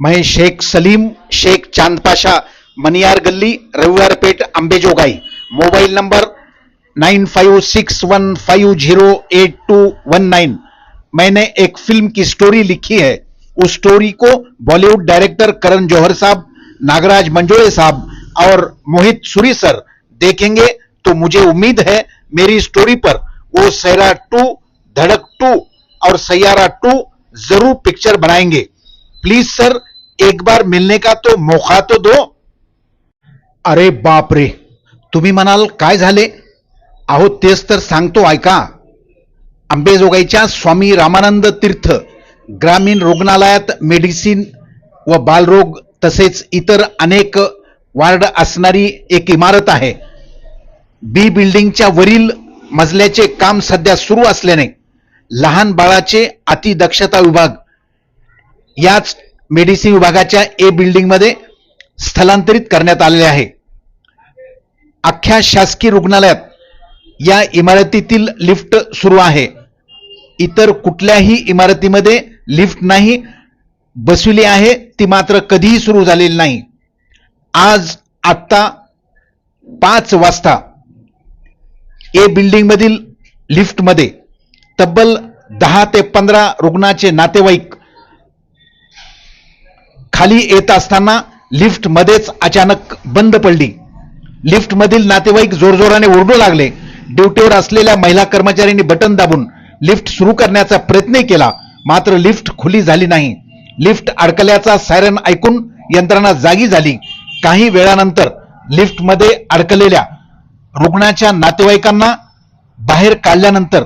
मैं शेख सलीम, शेख चाँद पाशा, मनियार गली Raviwar Peth Ambejogai mobile number nine five six one five zero eight two one nine. मैंने एक film की story लिखी है। उस स्टोरी को बॉलीवुड डायरेक्टर करण जौहर साहब, नागराज मंजोड़े साहब और मोहित सुरी सर देखेंगे तो मुझे उम्मीद है मेरी स्टोरी पर वो सैरा टू, धड़क टू और सैयारा टू ज़रूर पिक्चर बनाएँगे। प्लीज सर एक बार मिलने का तो मौका तो दो। अरे बाप रे तुम्ही म्हणाल काय झाले? अहो तेच तर सांगतो ऐका. अंबेजोगाईच्या स्वामी रामानंद तीर्थ ग्रामीण रुग्णालयात मेडिसिन व बालरोग तसेच इतर अनेक वार्ड असणारी एक इमारत आहे. बी बिल्डिंगच्या वरील मजल्याचे काम सध्या सुरू असल्याने लहान बाळाचे अतिदक्षता विभाग याच मेडिसिन विभागाच्या ए बिल्डिंगमध्ये स्थलांतरित करण्यात आलेले आहे. अख्ख्या शासकीय रुग्णालयात या इमारतीतील लिफ्ट सुरू आहे. इतर कुठल्याही इमारतीमध्ये लिफ्ट नाही बसविली आहे ती मात्र कधीही सुरू झालेली नाही. आज आत्ता पाच वाजता ए बिल्डिंगमधील लिफ्टमध्ये तब्बल दहा ते पंधरा रुग्णाचे नातेवाईक खाली येत असताना लिफ्ट मध्येच अचानक बंद पडली. लिफ्ट मधील नातेवाईक जोरजोराने ओरडू लागले. ड्युटीवर असलेल्या महिला कर्मचाऱ्यांनी बटन दाबून लिफ्ट सुरू करण्याचा प्रयत्न केला. मात्र लिफ्ट खुली झाली नाही. लिफ्ट अडकल्याचा सायरन ऐकून यंत्रणा जागी झाली. काही वेळानंतर लिफ्टमध्ये अडकलेल्या रुग्णाच्या नातेवाईकांना बाहेर काढल्यानंतर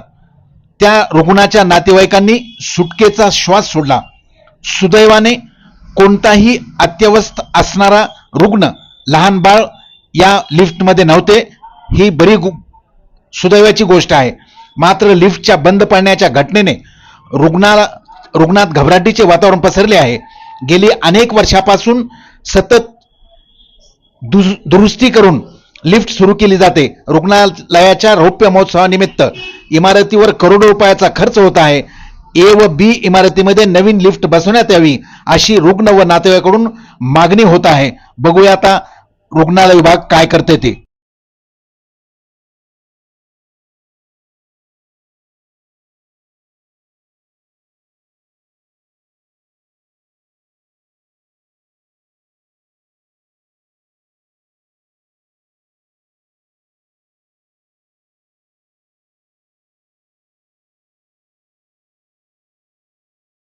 त्या रुग्णाच्या नातेवाईकांनी सुटकेचा श्वास सोडला. सुदैवाने कोणताही अत्यवस्थ असणारा रुग्ण लहान बाळ या लिफ्टमध्ये नव्हते ही बरी सुदैवाची गोष्ट आहे. मात्र लिफ्टच्या बंद पडण्याच्या घटनेने रुग्णाला रुग्णात घबराटीचे वातावरण पसरले आहे. गेली अनेक वर्षापासून सतत दुस- दुरुस्ती करून लिफ्ट सुरू केली जाते. रुग्णालयाच्या रौप्य महोत्सवानिमित्त इमारतीवर करोडो रुपयाचा खर्च होत आहे. ए व बी इमारतीमध्ये नवीन लिफ्ट बसवण्यात यावी अशी रुग्ण व नातेवाईकडून मागणी होत आहे. बघूया आता रुग्णालय विभाग काय करते ते.